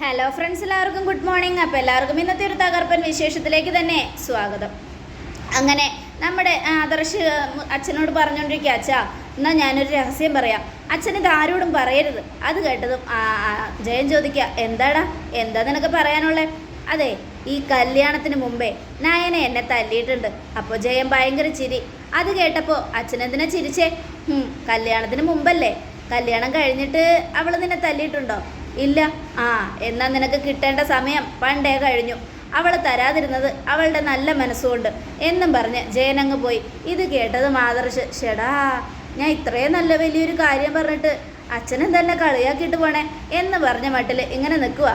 Hello friends എല്ലാവർക്കും good morning അപ്പോൾ എല്ലാവർക്കും ഇന്നത്തെ ഒരു തകർപ്പൻ വിശേഷത്തിലേക്ക് തന്നെ സ്വാഗതം. അങ്ങനെ നമ്മുടെ ആദർശ് അച്ഛനോട് പറഞ്ഞുകൊണ്ടിരിക്കുക അച്ഛാ എന്നാൽ ഞാനൊരു രഹസ്യം പറയാം. അച്ഛൻ ഇത് ആരോടും പറയരുത്. അത് കേട്ടതും ജയൻ ചോദിക്കുക എന്താടാ? എന്താ നിനക്ക് പറയാനുള്ളത് അതെ ഈ കല്യാണത്തിന് മുമ്പേ നയന എന്നെ തല്ലിയിട്ടുണ്ട്. അപ്പോൾ ജയൻ ഭയങ്കര ചിരി. അത് കേട്ടപ്പോൾ അച്ഛനെന്തിനാ ചിരിച്ചേ? കല്യാണത്തിന് മുമ്പല്ലേ? കല്യാണം കഴിഞ്ഞിട്ട് അവൾ നിന്നെ തല്ലിയിട്ടുണ്ടോ? ഇല്ല. ആ എന്നാ നിനക്ക് കിട്ടേണ്ട സമയം പണ്ടേ കഴിഞ്ഞു. അവൾ തരാതിരുന്നത് അവളുടെ നല്ല മനസ്സുകൊണ്ട്. എന്നും പറഞ്ഞ് ജയനങ്ങ് പോയി. ഇത് കേട്ടത് മാതൃശ് ഷെടാ ഞാൻ ഇത്രയും നല്ല വലിയൊരു കാര്യം പറഞ്ഞിട്ട് അച്ഛനും തന്നെ കളിയാക്കിയിട്ട് പോണേ? എന്ന് പറഞ്ഞ മട്ടിൽ ഇങ്ങനെ നിൽക്കുക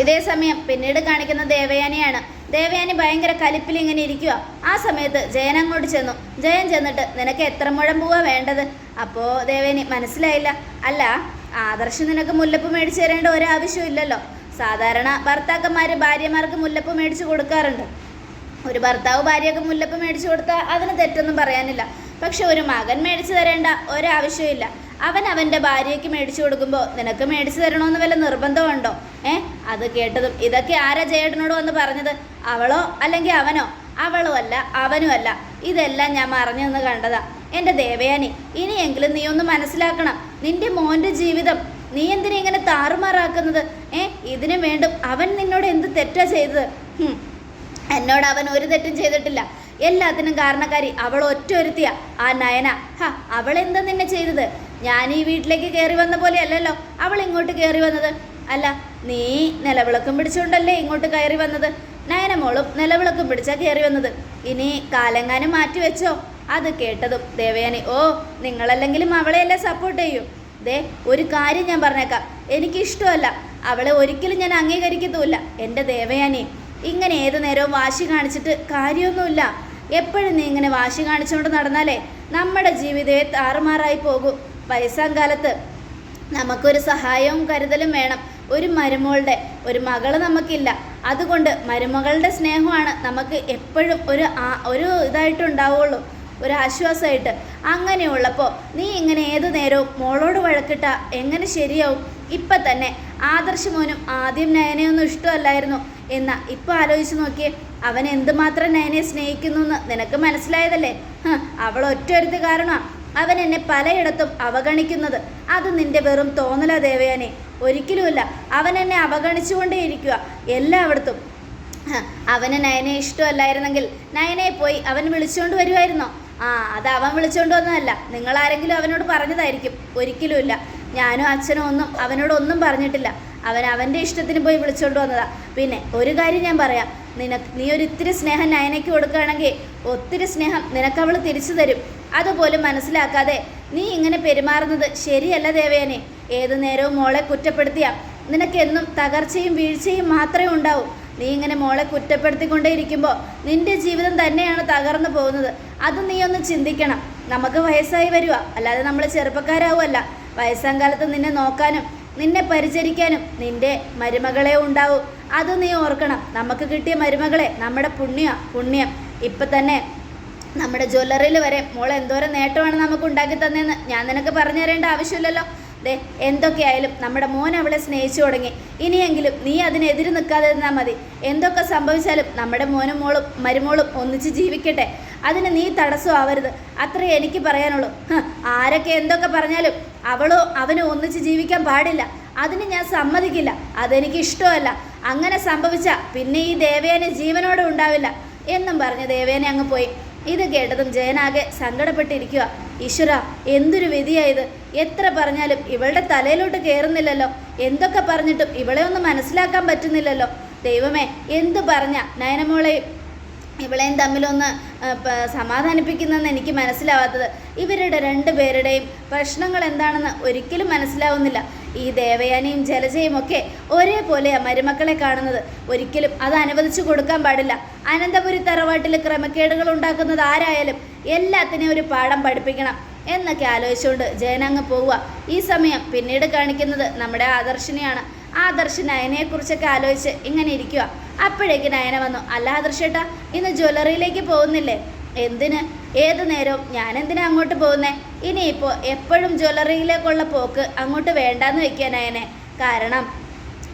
ഇതേ സമയം പിന്നീട് കാണിക്കുന്ന ദേവയാനിയാണ്. ദേവയാനി ഭയങ്കര കലിപ്പിൽ ഇങ്ങനെ ഇരിക്കുക ആ സമയത്ത് ജയൻ അങ്ങോട്ട് ചെന്നു. ജയൻ ചെന്നിട്ട് നിനക്ക് എത്ര മുഴം പോവാ വേണ്ടത്? അപ്പോൾ ദേവയാനി മനസ്സിലായില്ല. അല്ല ആദർശ് നിനക്ക് മുല്ലപ്പ് മേടിച്ചു തരേണ്ട ഒരാവശ്യമില്ലല്ലോ സാധാരണ ഭർത്താക്കന്മാർ ഭാര്യമാർക്ക് മുല്ലപ്പ് മേടിച്ചു കൊടുക്കാറുണ്ട്. ഒരു ഭർത്താവ് ഭാര്യയൊക്കെ മുല്ലപ്പ് മേടിച്ചു കൊടുത്താൽ അതിന് തെറ്റൊന്നും പറയാനില്ല. പക്ഷെ ഒരു മകൻ മേടിച്ചു തരേണ്ട ഒരാവശ്യമില്ല അവൻ അവന്റെ ഭാര്യയ്ക്ക് മേടിച്ചു കൊടുക്കുമ്പോൾ നിനക്ക് മേടിച്ചു തരണമെന്ന് വല്ല നിർബന്ധമുണ്ടോ? ഏ? അത് കേട്ടതും ഇതൊക്കെ ആരാ ചേട്ടനോട് വന്ന് പറഞ്ഞത്? അവളോ അല്ലെങ്കിൽ അവനോ? അവളും അവനുമല്ല അവനും ഇതെല്ലാം ഞാൻ മറിഞ്ഞു നിന്ന് കണ്ടതാ. എന്റെ ദേവയാനി ഇനിയെങ്കിലും നീ ഒന്ന് മനസ്സിലാക്കണം. നിന്റെ മോന്റെ ജീവിതം നീ എന്തിനാ ഇങ്ങനെ താറുമാറാക്കുന്നത്? ഏ ഇതിനു വേണ്ടും അവൻ നിന്നോട് എന്ത് തെറ്റാ ചെയ്തത്. എന്നോട് അവൻ ഒരു തെറ്റും ചെയ്തിട്ടില്ല. എല്ലാത്തിനും കാരണക്കാരി അവൾ ഒറ്റ ഒരുത്തിയ ആ നയന. ഹ അവൾ എന്താ നിന്നെ ചെയ്തത്? ഞാൻ ഈ വീട്ടിലേക്ക് കയറി വന്ന പോലെ അല്ലല്ലോ അവൾ ഇങ്ങോട്ട് കയറി വന്നത്. അല്ല നീ നിലവിളക്കും പിടിച്ചുകൊണ്ടല്ലേ ഇങ്ങോട്ട് കയറി വന്നത്? നയന മോളും നിലവിളക്കും പിടിച്ചാ കയറി വന്നത്. ഇനി കാലങ്ങാനും മാറ്റി വെച്ചോ അത് കേട്ടതും ദേവയാനി ഓ നിങ്ങളല്ലെങ്കിലും അവളെയല്ലേ സപ്പോർട്ട് ചെയ്യും? ദേ ഒരു കാര്യം ഞാൻ പറഞ്ഞേക്കാം. എനിക്കിഷ്ടമല്ല. അവളെ ഒരിക്കലും ഞാൻ അംഗീകരിക്കത്തുമില്ല. എന്റെ ദേവയാനി ഇങ്ങനെ ഏത് നേരവും വാശി കാണിച്ചിട്ട് കാര്യമൊന്നുമില്ല. എപ്പോഴും നീ ഇങ്ങനെ വാശി കാണിച്ചുകൊണ്ട് നടന്നാലേ നമ്മുടെ ജീവിതയെ താറുമാറായി പോകും. വയസ്സാം കാലത്ത് നമുക്കൊരു സഹായവും കരുതലും വേണം. ഒരു മരുമകളുടെ ഒരു മകൾ നമുക്കില്ല. അതുകൊണ്ട് മരുമകളുടെ സ്നേഹമാണ് നമുക്ക് എപ്പോഴും ഒരു ഒരു ഇതായിട്ടുണ്ടാവുള്ളൂ. ഒരു ആശ്വാസമായിട്ട്. അങ്ങനെയുള്ളപ്പോൾ നീ ഇങ്ങനെ ഏതു നേരവും മോളോട് വഴക്കിട്ട എങ്ങനെ ശരിയാവും? ഇപ്പം തന്നെ ആദർശമോനും ആദ്യം നയനയൊന്നും ഇഷ്ടമല്ലായിരുന്നു. എന്നാ ഇപ്പം ആലോചിച്ച് നോക്കിയേ അവൻ എന്തുമാത്രം നയനെ സ്നേഹിക്കുന്നു എന്ന് നിനക്ക് മനസ്സിലായതല്ലേ? അവൾ ഒറ്റൊരുത്ത് കാരണമാണ് അവൻ എന്നെ പലയിടത്തും അവഗണിക്കുന്നത്. അത് നിന്റെ വെറും തോന്നല ദേവയാനെ. ഒരിക്കലുമില്ല. അവൻ എന്നെ അവഗണിച്ചുകൊണ്ടേയിരിക്കുക എല്ലായിടത്തും. അവന് നയനെ ഇഷ്ടമല്ലായിരുന്നെങ്കിൽ നയനെ പോയി അവൻ വിളിച്ചുകൊണ്ട് വരുമായിരുന്നോ ആ അത് അവൻ വിളിച്ചുകൊണ്ട് വന്നതല്ല. നിങ്ങൾ ആരെങ്കിലും അവനോട് പറഞ്ഞതായിരിക്കും. ഒരിക്കലുമില്ല. ഞാനും അച്ഛനും ഒന്നും അവനോടൊന്നും പറഞ്ഞിട്ടില്ല. അവൻ അവന്റെ ഇഷ്ടത്തിന് പോയി വിളിച്ചുകൊണ്ട് വന്നതാ. പിന്നെ ഒരു കാര്യം ഞാൻ പറയാം. നിനക്ക് നീ ഒരു ഇത്തിരി സ്നേഹം നയനയ്ക്ക് കൊടുക്കുകയാണെങ്കിൽ ഒത്തിരി സ്നേഹം നിനക്ക് അവൾ തിരിച്ചു തരും. അതുപോലും മനസ്സിലാക്കാതെ നീ ഇങ്ങനെ പെരുമാറുന്നത് ശരിയല്ല ദേവേനെ ഏതു നേരവും മോളെ കുറ്റപ്പെടുത്തിയാ. നിനക്കെന്നും തകർച്ചയും വീഴ്ചയും മാത്രമേ ഉണ്ടാവൂ. നീ ഇങ്ങനെ മോളെ കുറ്റപ്പെടുത്തിക്കൊണ്ടേയിരിക്കുമ്പോൾ നിന്റെ ജീവിതം തന്നെയാണ് തകർന്നു പോകുന്നത്. അത് നീ ഒന്ന് ചിന്തിക്കണം. നമുക്ക് വയസ്സായി വരിക അല്ലാതെ നമ്മൾ ചെറുപ്പക്കാരാവുമല്ല വയസ്സാം കാലത്ത് നിന്നെ നോക്കാനും നിന്നെ പരിചരിക്കാനും നിന്റെ മരുമകളെ ഉണ്ടാവും. അത് നീ ഓർക്കണം. നമുക്ക് കിട്ടിയ മരുമകളെ നമ്മുടെ പുണ്യ പുണ്യം. ഇപ്പം തന്നെ നമ്മുടെ ജ്വല്ലറിയിൽ വരെ മോൾ എന്തോരം നേട്ടമാണ് നമുക്ക് ഉണ്ടാക്കി തന്നതെന്ന് ഞാൻ നിനക്ക് പറഞ്ഞു തരേണ്ട ആവശ്യമില്ലല്ലോ. ദേ എന്തൊക്കെയായാലും നമ്മുടെ മോൻ അവളെ സ്നേഹിച്ചു തുടങ്ങി. ഇനിയെങ്കിലും നീ അതിനെതിരെ നിൽക്കാതെ നിന്നാൽ മതി. എന്തൊക്കെ സംഭവിച്ചാലും നമ്മുടെ മോനും മോളും മരുമോളും ഒന്നിച്ച് ജീവിക്കട്ടെ. അതിന് നീ തടസ്സമാവരുത് അത്രേ എനിക്ക് പറയാനുള്ളൂ. ആരൊക്കെ എന്തൊക്കെ പറഞ്ഞാലും അവളോ അവനോ ഒന്നിച്ച് ജീവിക്കാൻ പാടില്ല. അതിന് ഞാൻ സമ്മതിക്കില്ല. അതെനിക്ക് ഇഷ്ടമല്ല. അങ്ങനെ സംഭവിച്ച പിന്നെ ഈ ദേവേനെ ജീവനോടെ ഉണ്ടാവില്ല. എന്നും പറഞ്ഞ് ദേവേനെ അങ്ങ് പോയി. ഇത് കേട്ടതും ജയനാകെ സങ്കടപ്പെട്ടിരിക്കുക ഈശ്വര എന്തൊരു വിധിയായത് എത്ര പറഞ്ഞാലും ഇവളുടെ തലയിലോട്ട് കയറുന്നില്ലല്ലോ എന്തൊക്കെ പറഞ്ഞിട്ടും ഇവളെ ഒന്ന് മനസ്സിലാക്കാൻ പറ്റുന്നില്ലല്ലോ. ദൈവമേ എന്ത് പറഞ്ഞ നയനമോളെയും ഇവളെയും തമ്മിലൊന്ന് സമാധാനിപ്പിക്കുന്നതെന്ന് എനിക്ക് മനസ്സിലാവാത്തത് ഇവരുടെ രണ്ട് പേരുടെയും പ്രശ്നങ്ങൾ എന്താണെന്ന് ഒരിക്കലും മനസ്സിലാവുന്നില്ല. ഈ ദേവയാനിയും ജലജയും ഒക്കെ ഒരേപോലെയാണ് മരുമക്കളെ കാണുന്നത്. ഒരിക്കലും അത് അനുവദിച്ചു കൊടുക്കാൻ പാടില്ല. അനന്തപുരി തറവാട്ടിൽ ക്രമക്കേടുകൾ ഉണ്ടാക്കുന്നത് ആരായാലും എല്ലാത്തിനെയും ഒരു പാഠം പഠിപ്പിക്കണം. എന്നൊക്കെ ആലോചിച്ചുകൊണ്ട് ജയനങ്ങ് പോവുക. ഈ സമയം പിന്നീട് കാണിക്കുന്നത് നമ്മുടെ ആദർശിനെയാണ്. ആദർശ് നയനയെക്കുറിച്ചൊക്കെ ആലോചിച്ച് ഇങ്ങനെ ഇരിക്കുക അപ്പോഴേക്ക് നയന വന്നു അല്ല ആദർശേട്ടാ ഇന്ന് ജ്വല്ലറിയിലേക്ക് പോകുന്നില്ലേ? എന്തിന്? ഏത് നേരവും ഞാൻ എന്തിനാ അങ്ങോട്ട് പോകുന്നേ? ഇനിയിപ്പോൾ എപ്പോഴും ജ്വല്ലറിയിലേക്കുള്ള പോക്ക് അങ്ങോട്ട് വേണ്ടാന്ന് വെക്കുക നയനെ. കാരണം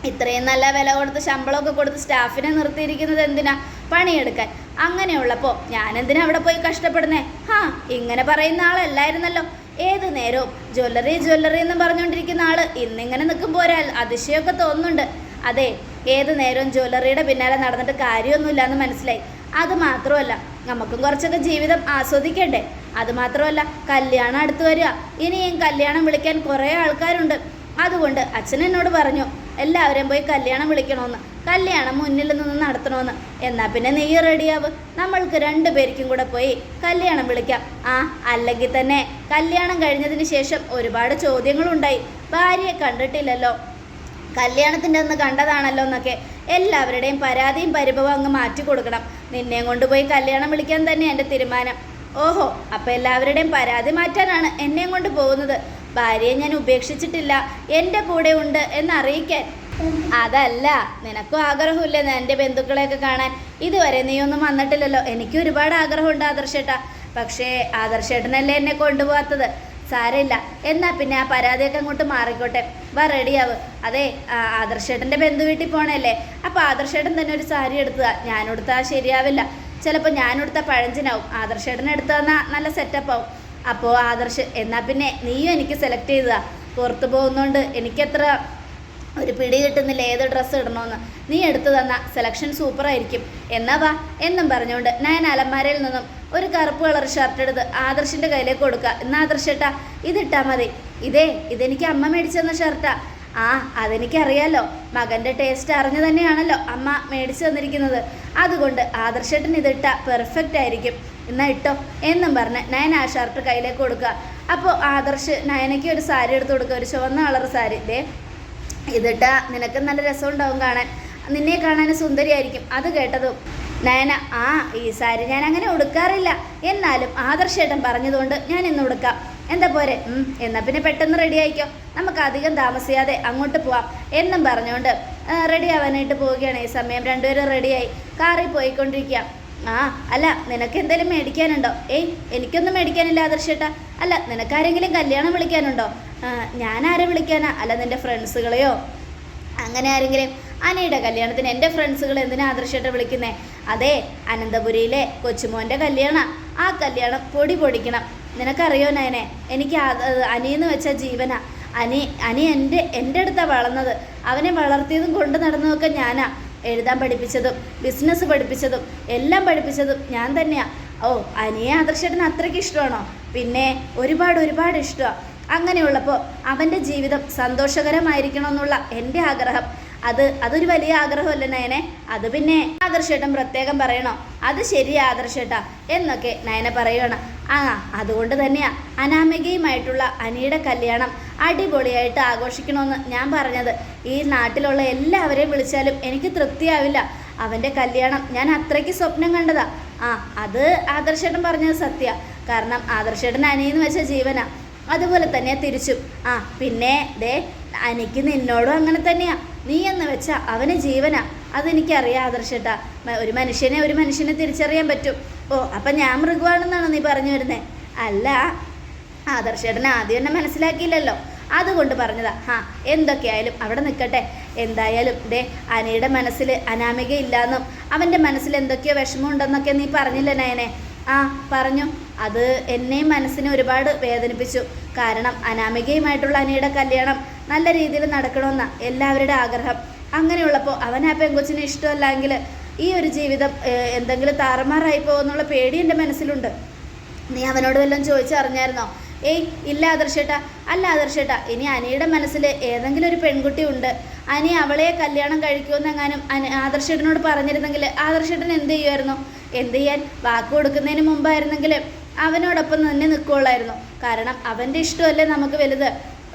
ഇത്രയും നല്ല വില കൊടുത്ത് ശമ്പളമൊക്കെ കൊടുത്ത് സ്റ്റാഫിനെ നിർത്തിയിരിക്കുന്നത് എന്തിനാ? പണിയെടുക്കാൻ. അങ്ങനെയുള്ളപ്പോൾ ഞാൻ എന്തിനാ അവിടെ പോയി കഷ്ടപ്പെടുന്നേ? ഹാ ഇങ്ങനെ പറയുന്ന ആളല്ലായിരുന്നല്ലോ. ഏത് നേരവും ജ്വല്ലറി ജ്വല്ലറി എന്ന് പറഞ്ഞുകൊണ്ടിരിക്കുന്ന ആൾ ഇന്നിങ്ങനെ നിൽക്കുമ്പോൾ അതിശയമൊക്കെ തോന്നുന്നുണ്ട്. അതെ ഏത് നേരവും ജ്വല്ലറിയുടെ പിന്നാലെ നടന്നിട്ട് കാര്യമൊന്നുമില്ല എന്ന് മനസ്സിലായി. അത് മാത്രമല്ല നമുക്കും കുറച്ചൊക്കെ ജീവിതം ആസ്വദിക്കണ്ടേ? അത് മാത്രമല്ല കല്യാണം അടുത്തു വരിക. ഇനിയും കല്യാണം വിളിക്കാൻ കുറേ ആൾക്കാരുണ്ട്. അതുകൊണ്ട് അച്ഛൻ എന്നോട് പറഞ്ഞു എല്ലാവരെയും പോയി കല്യാണം വിളിക്കണമെന്ന് കല്യാണം മുന്നിൽ നിന്ന് നടത്തണമെന്ന് എന്നാൽ പിന്നെ നീ റെഡിയാവ് നമ്മൾക്ക് രണ്ടു പേർക്കും കൂടെ പോയി കല്യാണം വിളിക്കാം. ആ അല്ലെങ്കിൽ തന്നെ കല്യാണം കഴിഞ്ഞതിന് ശേഷം ഒരുപാട് ചോദ്യങ്ങളുണ്ടായി. ഭാര്യയെ കണ്ടിട്ടില്ലല്ലോ. കല്യാണത്തിന്റെ അന്ന് കണ്ടതാണല്ലോ എന്നൊക്കെ എല്ലാവരുടെയും പരാതിയും പരിഭവം അങ്ങ് മാറ്റി കൊടുക്കണം. നിന്നെയും കൊണ്ടുപോയി കല്യാണം വിളിക്കാൻ തന്നെ എന്റെ തീരുമാനം. ഓഹോ അപ്പോൾ എല്ലാവരുടെയും പരാതി മാറ്റാനാണ് എന്നെയും കൊണ്ട് പോകുന്നത്. ഭാര്യയെ ഞാൻ ഉപേക്ഷിച്ചിട്ടില്ല. എന്റെ കൂടെ ഉണ്ട് എന്നറിയിക്കാൻ. അതല്ല നിനക്കും ആഗ്രഹമില്ലേ എന്റെ ബന്ധുക്കളെയൊക്കെ കാണാൻ. ഇതുവരെ നീ ഒന്നും വന്നിട്ടില്ലല്ലോ. എനിക്ക് ഒരുപാട് ആഗ്രഹമുണ്ട് ആദർശേട്ടാ. പക്ഷേ ആദർശേട്ടനല്ലേ എന്നെ കൊണ്ടുപോകാത്തത്? സാരമില്ല. എന്നാ പിന്നെ ആ പരാതിയൊക്കെ അങ്ങോട്ട് മാറിക്കോട്ടെ. വാ റെഡിയാവ്. അതെ ആദർശേട്ടന്റെ ബന്ധു വീട്ടിൽ പോണല്ലേ. അപ്പോൾ ആദർശേട്ടൻ തന്നെ ഒരു സാരി എടുത്തുക ഞാനെടുത്താൽ ശരിയാവില്ല. ചിലപ്പോൾ ഞാനെടുത്താൽ പഴഞ്ചനാവും. ആദർശേട്ടൻ തന്നാൽ നല്ല സെറ്റപ്പ് ആവും. അപ്പോൾ ആദർശ് എന്നാൽ പിന്നെ നീയും എനിക്ക് സെലക്ട് ചെയ്തതാ. പുറത്ത് പോകുന്നതുകൊണ്ട് എനിക്കത്ര ഒരു പിടി കിട്ടുന്നില്ല ഏത് ഡ്രസ്സ് ഇടണമെന്ന് നീ എടുത്തു തന്ന സെലക്ഷൻ സൂപ്പറായിരിക്കും എന്നാ വാ എന്നും പറഞ്ഞുകൊണ്ട് ഞാൻ അലമാരയിൽ നിന്നും ഒരു കറുപ്പ് കളർ ഷർട്ട് എടുത്ത് ആദർശിന്റെ കയ്യിലേക്ക് കൊടുക്കുക. എന്നാ ആദർശേട്ടാ ഇതിട്ടാ മതി. ഇതേ ഇതെനിക്ക് അമ്മ മേടിച്ചു തന്ന ഷർട്ടാ ആ. അതെനിക്കറിയാലോ. മകന്റെ ടേസ്റ്റ് അറിഞ്ഞു തന്നെയാണല്ലോ അമ്മ മേടിച്ചു തന്നിരിക്കുന്നത്. അതുകൊണ്ട് ആദർശേട്ടൻ ഇതിട്ട പെർഫെക്റ്റ് ആയിരിക്കും. എന്നാ ഇട്ടോ? എന്നും പറഞ്ഞ് നയൻ ആ ഷർട്ട് കയ്യിലേക്ക് കൊടുക്കുക. അപ്പോൾ ആദർശ് നയനയ്ക്ക് ഒരു സാരി എടുത്ത് കൊടുക്കുക. ഒരു ചുവന്ന കളർ സാരി. ദേ ഇതിട്ടാ നിനക്ക് നല്ല രസമുണ്ടാവും കാണാൻ. നിന്നെ കാണാൻ സുന്ദരിയായിരിക്കും. അത് കേട്ടതും നയന ആ ഈ സാരി ഞാൻ അങ്ങനെ ഉടുക്കാറില്ല. എന്നാലും ആദർശ് ആദർശേട്ടൻ പറഞ്ഞതുകൊണ്ട് ഞാൻ ഇന്ന് ഉടുക്കാം. എന്താ പോരെ? ഉം, എന്നാ പിന്നെ പെട്ടെന്ന് റെഡി ആയിക്കോ. നമുക്ക് അധികം താമസിയാതെ അങ്ങോട്ട് പോവാം. എന്നും പറഞ്ഞുകൊണ്ട് റെഡി ആവാനായിട്ട് പോവുകയാണ്. ഈ സമയം രണ്ടുപേരും റെഡിയായി കാറിൽ പോയിക്കൊണ്ടിരിക്കുക. ആ അല്ല നിനക്ക് എന്തെങ്കിലും മേടിക്കാനുണ്ടോ? ഏയ് എനിക്കൊന്നും മേടിക്കാനില്ല ആദർശേട്ടാ. അല്ല നിനക്കാരെങ്കിലും കല്യാണം വിളിക്കാനുണ്ടോ? ഞാൻ ആരെ വിളിക്കാനാ? അല്ല നിന്റെ ഫ്രണ്ട്സുകളെയോ? അങ്ങനെ ആരെങ്കിലും? അനയുടെ കല്യാണത്തിന് എന്റെ ഫ്രണ്ട്സുകൾ എന്തിനാ ആദർശേട്ട വിളിക്കുന്നേ? അതെ അനന്തപുരിയിലെ കൊച്ചുമോന്റെ കല്യാണം. ആ കല്യാണം പൊടി പൊടിക്കണം. നിനക്കറിയോ നയനെ? എനിക്ക് അനിയെന്ന് വെച്ച ജീവനാ. അനി അനി എന്റെ എന്റെ അടുത്താണ് വളർന്നത്. അവനെ വളർത്തിയതും കൊണ്ടു നടന്നതൊക്കെ ഞാനാ. എഴുതാൻ പഠിപ്പിച്ചതും ബിസിനസ് പഠിപ്പിച്ചതും എല്ലാം പഠിപ്പിച്ചതും ഞാൻ തന്നെയാണ് ഓ അനിയെ ആദർശേട്ടന് അത്രയ്ക്ക് ഇഷ്ടമാണോ? പിന്നെ ഒരുപാട് ഒരുപാട് ഇഷ്ടമാണ് അങ്ങനെയുള്ളപ്പോൾ അവന്റെ ജീവിതം സന്തോഷകരമായിരിക്കണം എന്നുള്ള എന്റെ ആഗ്രഹം. അത് അതൊരു വലിയ ആഗ്രഹമല്ല നയനെ? അത് പിന്നെ ആദർശേട്ടൻ പ്രത്യേകം പറയണോ? അത് ശരി ആദർശേട്ടാ എന്നൊക്കെ നയന പറയണം ആ അതുകൊണ്ട് തന്നെയാണ് അനാമികയുമായിട്ടുള്ള അനിയുടെ കല്യാണം അടിപൊളിയായിട്ട് ആഘോഷിക്കണമെന്ന് ഞാൻ പറഞ്ഞത്. ഈ നാട്ടിലുള്ള എല്ലാവരെയും വിളിച്ചാലും എനിക്ക് തൃപ്തിയാവില്ല. അവന്റെ കല്യാണം ഞാൻ അത്രയ്ക്ക് സ്വപ്നം കണ്ടതാ. ആ അത് ആദർശേട്ടൻ പറഞ്ഞത് സത്യ. കാരണം ആദർശേട്ടൻ അനിയെന്ന് വെച്ച ജീവനാ. അതുപോലെ തന്നെ തിരിച്ചും. ആ പിന്നെ ദേ എനിക്ക് നിന്നോടും അങ്ങനെ തന്നെയാ. നീ എന്ന് വെച്ചാ അവന് ജീവനാ. അതെനിക്കറിയാം ആദർശേട്ടാ. ഒരു മനുഷ്യനെ ഒരു മനുഷ്യനെ തിരിച്ചറിയാൻ പറ്റും. ഓ അപ്പം ഞാൻ മൃഗമാണെന്നാണോ നീ പറഞ്ഞു വരുന്നേ? അല്ല ആദർശേട്ടൻ ആദ്യം എന്നെ മനസ്സിലാക്കിയില്ലല്ലോ. അതുകൊണ്ട് പറഞ്ഞതാ ഹാ എന്തൊക്കെയായാലും അവിടെ നിൽക്കട്ടെ. എന്തായാലും ദേ അനയുടെ മനസ്സിൽ അനാമിക ഇല്ലാന്നും അവന്റെ മനസ്സിൽ എന്തൊക്കെയോ വിഷമമുണ്ടെന്നൊക്കെ നീ പറഞ്ഞില്ല നയനെ? ആ പറഞ്ഞു. അത് എന്നെയും മനസ്സിനെ ഒരുപാട് വേദനിപ്പിച്ചു. കാരണം അനാമികയുമായിട്ടുള്ള അനയുടെ കല്യാണം നല്ല രീതിയിൽ നടക്കണമെന്ന എല്ലാവരുടെ ആഗ്രഹം. അങ്ങനെയുള്ളപ്പോൾ അവൻ ആ പെങ്കൊച്ചിനെ ഇഷ്ടമല്ലെങ്കിൽ ഈ ഒരു ജീവിതം എന്തെങ്കിലും താറുമാറായി പോകുന്നുള്ള പേടി എന്റെ മനസ്സിലുണ്ട്. നീ അവനോട് വല്ലതും ചോദിച്ചറിഞ്ഞായിരുന്നോ? ഏയ് ഇല്ല ആദർശേട്ടാ. അല്ല ആദർശേട്ടാ ഇനി അനിയുടെ മനസ്സിൽ ഏതെങ്കിലും ഒരു പെൺകുട്ടി ഉണ്ട് അനി അവളെ കല്യാണം കഴിക്കുമെന്നെങ്ങാനും അനി ആദർശേട്ടനോട് പറഞ്ഞിരുന്നെങ്കിൽ ആദർശേട്ടൻ എന്ത് ചെയ്യുമായിരുന്നു? എന്ത് ചെയ്യാൻ? വാക്ക് കൊടുക്കുന്നതിന് മുമ്പായിരുന്നെങ്കിൽ അവനോടൊപ്പം തന്നെ നിൽക്കുകയുള്ളായിരുന്നു കാരണം അവന്റെ ഇഷ്ടമല്ലേ നമുക്ക് വലുത്?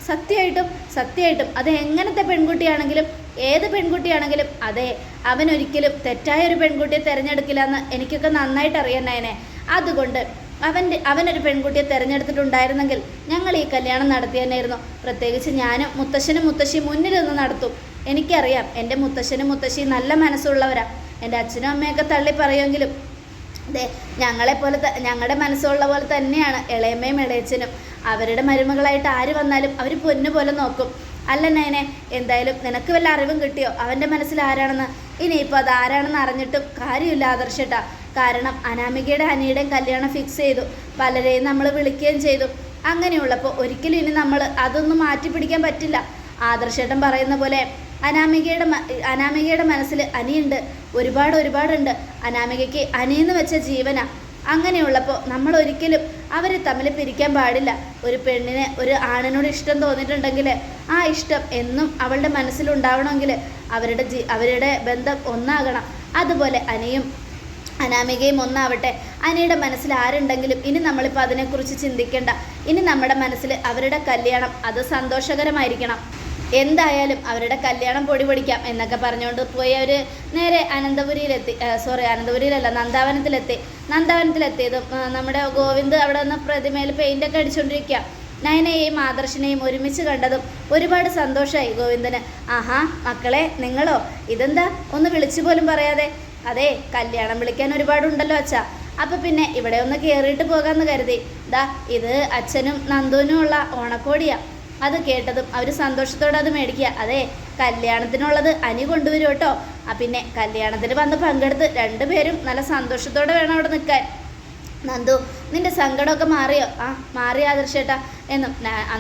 സത്യമായിട്ടും സത്യമായിട്ടും അത് എങ്ങനത്തെ പെൺകുട്ടിയാണെങ്കിലും ഏത് പെൺകുട്ടിയാണെങ്കിലും അതെ അവനൊരിക്കലും തെറ്റായ ഒരു പെൺകുട്ടിയെ തിരഞ്ഞെടുക്കില്ല എന്ന് എനിക്കൊക്കെ നന്നായിട്ട് അറിയാൻ അതുകൊണ്ട് അവന്റെ അവനൊരു പെൺകുട്ടിയെ തിരഞ്ഞെടുത്തിട്ടുണ്ടായിരുന്നെങ്കിൽ ഞങ്ങൾ ഈ കല്യാണം നടത്തിയെന്നായിരുന്നു. പ്രത്യേകിച്ച് ഞാനും മുത്തശ്ശനും മുത്തശ്ശിയും മുന്നിൽ നിന്ന് നടത്തും. എനിക്കറിയാം എന്റെ മുത്തശ്ശനും മുത്തശ്ശിയും നല്ല മനസ്സുള്ളവരാ. എന്റെ അച്ഛനും അമ്മയൊക്കെ തള്ളി പറയുമെങ്കിലും അതെ ഞങ്ങളെപ്പോലെ ഞങ്ങളുടെ മനസ്സുള്ള പോലെ തന്നെയാണ് ഇളയമ്മയും ഇളയച്ചനും അവരുടെ മരുമകളായിട്ട് ആര് വന്നാലും അവർ പൊന്നു പോലെ നോക്കും. അല്ല നയനെ എന്തായാലും നിനക്ക് വല്ല അറിവും കിട്ടിയോ? അവന്റെ മനസ്സിൽ ആരാണെന്ന്? ഇനിയിപ്പോൾ അത് ആരാണെന്ന് അറിഞ്ഞിട്ടും കാര്യമില്ല ആദർശേട്ടാ. കാരണം അനാമികയുടെ അനിയുടെയും കല്യാണം ഫിക്സ് ചെയ്തു. പലരെയും നമ്മൾ വിളിക്കുകയും ചെയ്തു. അങ്ങനെയുള്ളപ്പോൾ ഒരിക്കലും ഇനി നമ്മൾ അതൊന്നും മാറ്റി പിടിക്കാൻ പറ്റില്ല. ആദർശേട്ടൻ പറയുന്ന പോലെ അനാമികയുടെ അനാമികയുടെ മനസ്സിൽ അനിയുണ്ട്. ഒരുപാട് ഒരുപാടുണ്ട്. അനാമികയ്ക്ക് അനിയെന്ന് വെച്ച ജീവനാ. അങ്ങനെയുള്ളപ്പോൾ നമ്മൾ ഒരിക്കലും അവർ തമ്മിൽ പിരിക്കാൻ പാടില്ല. ഒരു പെണ്ണിന് ഒരു ആണിനോട് ഇഷ്ടം തോന്നിയിട്ടുണ്ടെങ്കിൽ ആ ഇഷ്ടം എന്നും അവളുടെ മനസ്സിലുണ്ടാവണമെങ്കിൽ അവരുടെ ജീ അവരുടെ ബന്ധം ഒന്നാകണം. അതുപോലെ അനിയും അനാമികയും ഒന്നാവട്ടെ. അനിയുടെ മനസ്സിൽ ആരുണ്ടെങ്കിലും ഇനി നമ്മളിപ്പോൾ അതിനെക്കുറിച്ച് ചിന്തിക്കേണ്ട. ഇനി നമ്മുടെ മനസ്സിൽ അവരുടെ കല്യാണം അത് സന്തോഷകരമായിരിക്കണം. എന്തായാലും അവരുടെ കല്യാണം പൊടി പൊടിക്കാം എന്നൊക്കെ പറഞ്ഞുകൊണ്ട് പോയി അവർ നേരെ അനന്തപുരിയിലെത്തി. സോറി അനന്തപുരിയിലല്ല നന്ദാവനത്തിലെത്തി. നന്ദാവനത്തിലെത്തിയതും നമ്മുടെ ഗോവിന്ദ് അവിടെ നിന്ന് പ്രതിമയിൽ പെയിന്റൊക്കെ അടിച്ചുകൊണ്ടിരിക്കുക നയനയെയും ആദർശനെയും ഒരുമിച്ച് കണ്ടതും ഒരുപാട് സന്തോഷമായി ഗോവിന്ദന്. ആഹാ മക്കളെ നിങ്ങളോ? ഇതെന്താ? ഒന്ന് വിളിച്ചു പോലും പറയാതെ. അതെ കല്യാണം വിളിക്കാൻ ഒരുപാടുണ്ടല്ലോ അച്ഛാ. അപ്പൊ പിന്നെ ഇവിടെ ഒന്ന് കയറിയിട്ട് പോകാമെന്ന് കരുതി. ദാ ഇത് അച്ഛനും നന്ദുവിനും ഉള്ള ഓണക്കോടിയാ. അത് കേട്ടതും അവർ സന്തോഷത്തോടെ അത് മേടിക്കുക അതെ കല്യാണത്തിനുള്ളത് അനി കൊണ്ടുവരും കേട്ടോ. ആ പിന്നെ കല്യാണത്തിന് വന്ന് പങ്കെടുത്ത് രണ്ടുപേരും നല്ല സന്തോഷത്തോടെ വേണം അവിടെ നിൽക്കാൻ. നന്ദു നിന്റെ സങ്കടമൊക്കെ മാറിയോ? ആ മാറി ആദർശേട്ടാ? എന്നും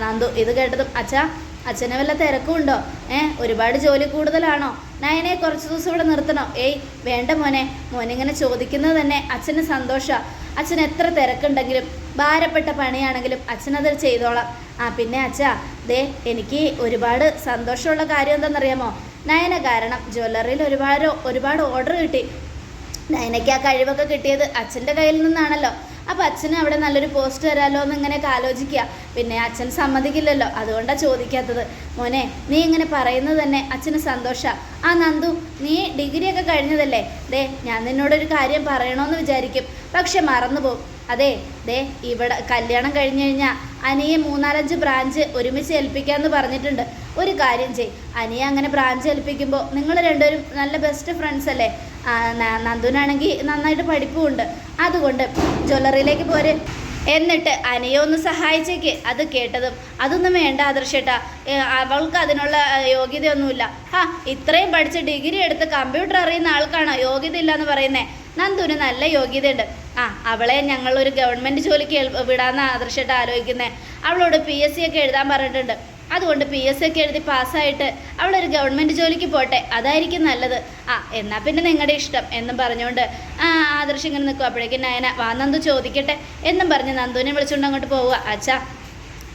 നന്ദു ഇത് കേട്ടതും അച്ഛാ അച്ഛന് വല്ല തിരക്കുണ്ടോ ഏ ഒരുപാട് ജോലി കൂടുതലാണോ? നയനെ കുറച്ച് ദിവസം ഇവിടെ നിർത്തണോ. ഏയ് വേണ്ട മോനെ. മോനിങ്ങനെ ചോദിക്കുന്നത് തന്നെ അച്ഛന് സന്തോഷമാണ് അച്ഛൻ എത്ര തിരക്കുണ്ടെങ്കിലും ഭാരപ്പെട്ട പണിയാണെങ്കിലും അച്ഛനത് ചെയ്തോളാം. ആ പിന്നെ അച്ഛാ ദേ എനിക്ക് ഒരുപാട് സന്തോഷമുള്ള കാര്യം എന്താണെന്നറിയാമോ? നയന കാരണം ജ്വല്ലറിയിൽ ഒരുപാട് ഒരുപാട് ഓർഡർ കിട്ടി. നയനയ്ക്ക് ആ കഴിവൊക്കെ കിട്ടിയത് അച്ഛന്റെ കയ്യിൽ നിന്നാണല്ലോ. അപ്പോൾ അച്ഛന് അവിടെ നല്ലൊരു പോസ്റ്റ് തരാമല്ലോ എന്ന് ഇങ്ങനെയൊക്കെ ആലോചിക്കുക. പിന്നെ അച്ഛൻ സമ്മതിക്കില്ലല്ലോ. അതുകൊണ്ടാണ് ചോദിക്കാത്തത്. മോനെ നീ ഇങ്ങനെ പറയുന്നത് തന്നെ അച്ഛന് സന്തോഷമാണ് ആ നന്ദു നീ ഡിഗ്രിയൊക്കെ കഴിഞ്ഞതല്ലേ? ദേ ഞാൻ നിന്നോടൊരു കാര്യം പറയണമെന്ന് വിചാരിക്കും. പക്ഷെ മറന്നുപോകും. അതെ ദേ ഇവിടെ കല്യാണം കഴിഞ്ഞു കഴിഞ്ഞാൽ അനിയെ മൂന്നാലഞ്ച് ബ്രാഞ്ച് ഒരുമിച്ച് ഏൽപ്പിക്കാമെന്ന് പറഞ്ഞിട്ടുണ്ട്. ഒരു കാര്യം ചെയ് അനിയെ അങ്ങനെ ബ്രാഞ്ച് ഏൽപ്പിക്കുമ്പോൾ നിങ്ങൾ രണ്ടുപേരും നല്ല ബെസ്റ്റ് ഫ്രണ്ട്സ് അല്ലേ? നന്ദുനാണെങ്കിൽ നന്നായിട്ട് പഠിപ്പുമുണ്ട്. അതുകൊണ്ട് ജ്വല്ലറിയിലേക്ക് പോര്. എന്നിട്ട് അനിയെ ഒന്ന് സഹായിച്ചേക്ക്. അത് കേട്ടതും അതൊന്നും വേണ്ട ആദർശേട്ടാ. അവൾക്ക് അതിനുള്ള യോഗ്യതയൊന്നുമില്ല. ആ ഇത്രയും പഠിച്ച് ഡിഗ്രി എടുത്ത് കമ്പ്യൂട്ടർ അറിയുന്ന ആൾക്കാണോ യോഗ്യത എന്ന് പറയുന്നേ? നന്ദുവിന് നല്ല യോഗ്യതയുണ്ട്. ആ അവളെ ഞങ്ങളൊരു ഗവൺമെന്റ് ജോലിക്ക് വിടാമെന്ന് ആദർശേട്ട ആലോചിക്കുന്നത് അവളോട് പി എസ് സി ഒക്കെ എഴുതാൻ പറഞ്ഞിട്ടുണ്ട്. അതുകൊണ്ട് പി എസ് ഒക്കെ എഴുതി പാസ്സായിട്ട് അവളൊരു ഗവൺമെന്റ് ജോലിക്ക് പോട്ടെ അതായിരിക്കും നല്ലത്. ആ എന്നാൽ പിന്നെ നിങ്ങളുടെ ഇഷ്ടം എന്നും പറഞ്ഞുകൊണ്ട് ആ ആദർശം ഇങ്ങനെ നിൽക്കും അപ്പോഴേക്കും നയന വാ നന്ദു ചോദിക്കട്ടെ എന്നും പറഞ്ഞ് നന്ദുവിനെ വിളിച്ചുകൊണ്ട് അങ്ങോട്ട് പോവുക അച്ഛാ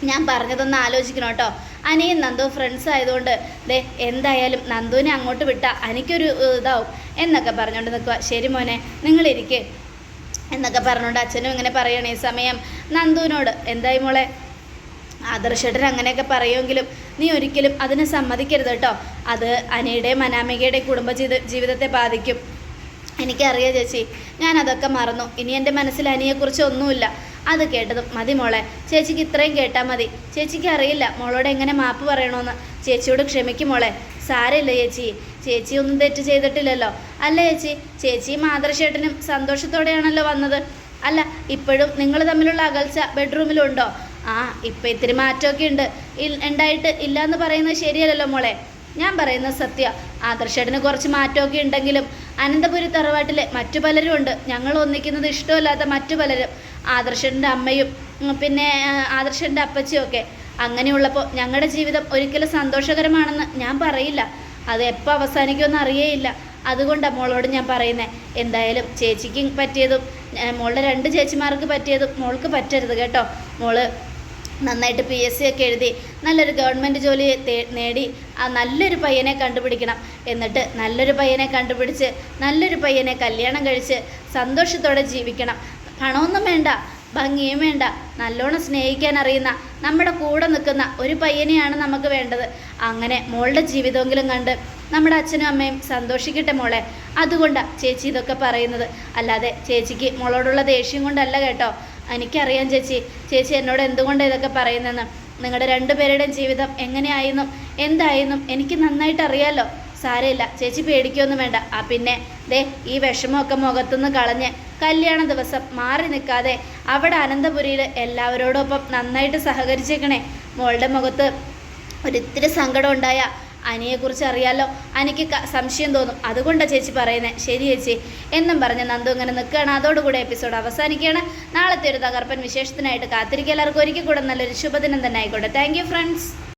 ഞാൻ പറഞ്ഞതൊന്ന് ആലോചിക്കണം കേട്ടോ. അനിയും നന്ദു ഫ്രണ്ട്സ് ആയതുകൊണ്ട് ദേ എന്തായാലും നന്ദുവിനെ അങ്ങോട്ട് വിട്ടാൽ എനിക്കൊരു ഇതാവും എന്നൊക്കെ പറഞ്ഞുകൊണ്ട് നിൽക്കുക ശരി മോനെ നിങ്ങളിരിക്കേ എന്നൊക്കെ പറഞ്ഞുകൊണ്ട് അച്ഛനും ഇങ്ങനെ പറയണേ സമയം. നന്ദുവിനോട് എന്തായി മോളെ? ആദർശേട്ടൻ അങ്ങനെയൊക്കെ പറയുമെങ്കിലും നീ ഒരിക്കലും അതിന് സമ്മതിക്കരുത് കേട്ടോ. അത് അനിയുടെ അനാമികയുടെയും കുടുംബ ജീവിതത്തെ ബാധിക്കും. എനിക്കറിയാം ചേച്ചി ഞാൻ അതൊക്കെ മറന്നു. ഇനി എന്റെ മനസ്സിൽ അനിയെക്കുറിച്ച് ഒന്നുമില്ല. അത് കേട്ടതും മതി മോളെ. ചേച്ചിക്ക് ഇത്രയും കേട്ടാൽ മതി. ചേച്ചിക്ക് അറിയില്ല മോളോട് എങ്ങനെ മാപ്പ് പറയണമെന്ന് ചേച്ചിയോട് ക്ഷമിക്കും മോളെ. സാരമില്ല ചേച്ചി. ചേച്ചി ഒന്നും തെറ്റ് ചെയ്തിട്ടില്ലല്ലോ. അല്ല ചേച്ചി ചേച്ചിയും ആദർശേട്ടനും സന്തോഷത്തോടെയാണല്ലോ വന്നത്. അല്ല ഇപ്പോഴും നിങ്ങൾ തമ്മിലുള്ള അകൽച്ച ബെഡ്റൂമിലുണ്ടോ? ആ ഇപ്പം ഇത്തിരി മാറ്റമൊക്കെ ഉണ്ട്. ഉണ്ടായിട്ട് ഇല്ല എന്ന് പറയുന്നത് ശരിയല്ലല്ലോ മോളെ. ഞാൻ പറയുന്നത് സത്യ. ആദർശേട്ടന് കുറച്ച് മാറ്റമൊക്കെ ഉണ്ടെങ്കിലും അനന്തപുരി തറവാട്ടിലെ മറ്റു പലരും ഉണ്ട്. ഞങ്ങൾ ഒന്നിക്കുന്നത് ഇഷ്ടമല്ലാത്ത മറ്റു പലരും. ആദർശന്റെ അമ്മയും പിന്നെ ആ, അപ്പച്ചിയൊക്കെ അങ്ങനെയുള്ളപ്പോൾ ഞങ്ങളുടെ ജീവിതം ഒരിക്കലും സന്തോഷകരമാണെന്ന് ഞാൻ പറയില്ല. അത് എപ്പോൾ അവസാനിക്കുമെന്ന് അറിയേയില്ല. അതുകൊണ്ടാണ് മോളോട് ഞാൻ പറയുന്നത് എന്തായാലും ചേച്ചിക്ക് പറ്റിയതും മോളുടെ രണ്ട് ചേച്ചിമാർക്ക് പറ്റിയതും മോൾക്ക് പറ്റരുത് കേട്ടോ. മോൾ നന്നായിട്ട് പി എസ് സി ഒക്കെ എഴുതി നല്ലൊരു ഗവൺമെന്റ് ജോലി നേടി ആ നല്ലൊരു പയ്യനെ കണ്ടുപിടിക്കണം. എന്നിട്ട് നല്ലൊരു പയ്യനെ കണ്ടുപിടിച്ച് നല്ലൊരു പയ്യനെ കല്യാണം കഴിച്ച് സന്തോഷത്തോടെ ജീവിക്കണം. പണമൊന്നും വേണ്ട ഭംഗിയും വേണ്ട നല്ലോണം സ്നേഹിക്കാൻ അറിയുന്ന നമ്മുടെ കൂടെ നിൽക്കുന്ന ഒരു പയ്യനെയാണ് നമുക്ക് വേണ്ടത്. അങ്ങനെ മോളുടെ ജീവിതമെങ്കിലും കണ്ട് നമ്മുടെ അച്ഛനും അമ്മയും സന്തോഷിക്കട്ടെ മോളെ. അതുകൊണ്ടാണ് ചേച്ചി ഇതൊക്കെ പറയുന്നത്. അല്ലാതെ ചേച്ചിക്ക് മോളോടുള്ള ദേഷ്യം കൊണ്ടല്ല കേട്ടോ. എനിക്കറിയാം ചേച്ചി. ചേച്ചി എന്നോട് എന്തുകൊണ്ട് ഇതൊക്കെ പറയുന്നതെന്ന് നിങ്ങളുടെ രണ്ടുപേരുടെയും ജീവിതം എങ്ങനെയായിരുന്നു? എന്തായിരുന്നു? എനിക്ക് നന്നായിട്ട് അറിയാലോ. സാരമില്ല. ചേച്ചി പേടിക്കൊന്നും വേണ്ട. ആ പിന്നെ ദേ ഈ വിഷമമൊക്കെ മുഖത്തുനിന്ന് കളഞ്ഞ് കല്യാണ ദിവസം മാറി നിൽക്കാതെ അവിടെ അനന്തപുരിയിൽ എല്ലാവരോടൊപ്പം നന്നായിട്ട് സഹകരിച്ചേക്കണേ. മോളുടെ മുഖത്ത് ഒരിത്തിരി സങ്കടം ഉണ്ടായ അനിയെക്കുറിച്ച് അറിയാലോ? അനിക്ക് സംശയം തോന്നും. അതുകൊണ്ടാണ് ചേച്ചി പറയുന്നത് ശരി ചേച്ചി. എന്നും പറഞ്ഞ് നന്ദു ഇങ്ങനെ നിൽക്കുകയാണ്. അതോടുകൂടി എപ്പിസോഡ് അവസാനിക്കുകയാണ്. നാളത്തെ ഒരു തകർപ്പൻ വിശേഷത്തിനായിട്ട് കാത്തിരിക്കുക. എല്ലാവർക്കും ഒരിക്കൽ കൂടെ നല്ലൊരു ശുഭദിനം തന്നെ ആയിക്കോട്ടെ. Thank friends